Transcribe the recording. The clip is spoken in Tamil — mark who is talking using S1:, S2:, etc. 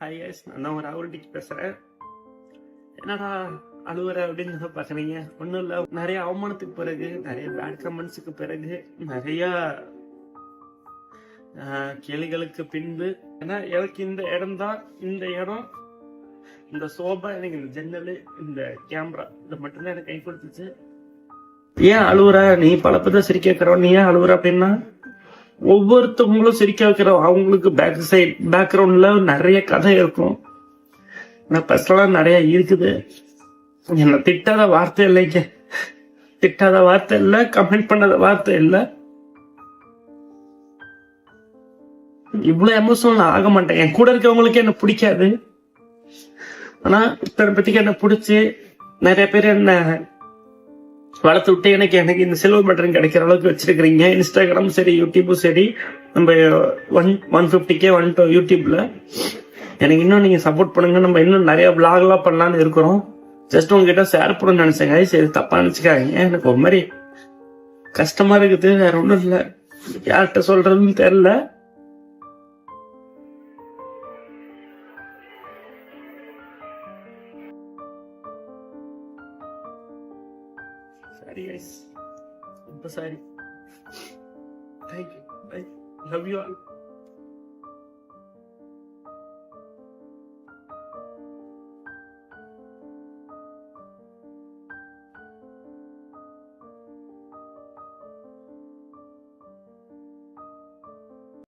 S1: ஹாய் எஸ் நான் தான் ராகுல் டிக்கு பேசுகிறேன் என்னடா அழுவுற அப்படின்னு பார்க்குறீங்க? ஒன்றும் இல்லை. நிறைய அவமானத்துக்கு பிறகு நிறைய பேட் கமெண்ட்ஸுக்கு பிறகு நிறையா ஆஹ், பின்பு ஏன்னா எனக்கு இந்த இடம் தான் இந்த இடம் இந்த சோபா எனக்கு இந்த ஜன்னல் இந்த கேமரா இது மட்டும்தான் எனக்கு கை கொடுத்துச்சு. ஏன் அழுவுற? நீ பல சிரிக்க நீ ஏன் அழுவுற அப்படின்னா ஒவ்வொருத்தவங்களும் சிரிக்க வைக்கிறோம் அவங்களுக்கு பேக் சைட் பேக்ரவுண்ட்ல நிறைய கதை இருக்கும். நான் பர்சனலா நிறைய இருக்குது. என்ன திட்டாத வார்த்தை இல்லைங்க திட்டாத வார்த்தை இல்ல கமெண்ட் பண்ணாத வார்த்தை இல்ல. இவ்வளவு எமோஷனல் நான் ஆக மாட்டேன். என் கூட இருக்கவங்களுக்கு என்ன பிடிக்காது. ஆனா இத்தனை பத்திக்கு என்ன பிடிச்சி நிறைய பேர் என்ன வளர்த்து விட்டு எனக்கு எனக்கு இந்த சில்வர் பட்டன் கிடைக்கிற அளவுக்கு வச்சிருக்கிறீங்க. இன்ஸ்டாகிராம் சரி யூடியூப்பும் சரி நம்ம ஒன் ஒன் ஃபிஃப்டிக்கே டூ யூடியூப்ல எனக்கு இன்னும் நீங்க சப்போர்ட் பண்ணுங்க. நம்ம இன்னும் நிறைய விளாக்லாம் பண்ணலாம்னு இருக்கிறோம். ஜஸ்ட் உங்ககிட்ட ஷேர் பண்ணணும்னு நினைச்சேங்க சரி தப்பா நினைச்சுக்காங்க எனக்கு ஒரு மாதிரி கஷ்டமா இருக்குது. வேற ஒன்றும் இல்லை. யார்கிட்ட சொல்றதுன்னு தெரியல. Sorry guys. I'm. Thank you. Bye. Love you all.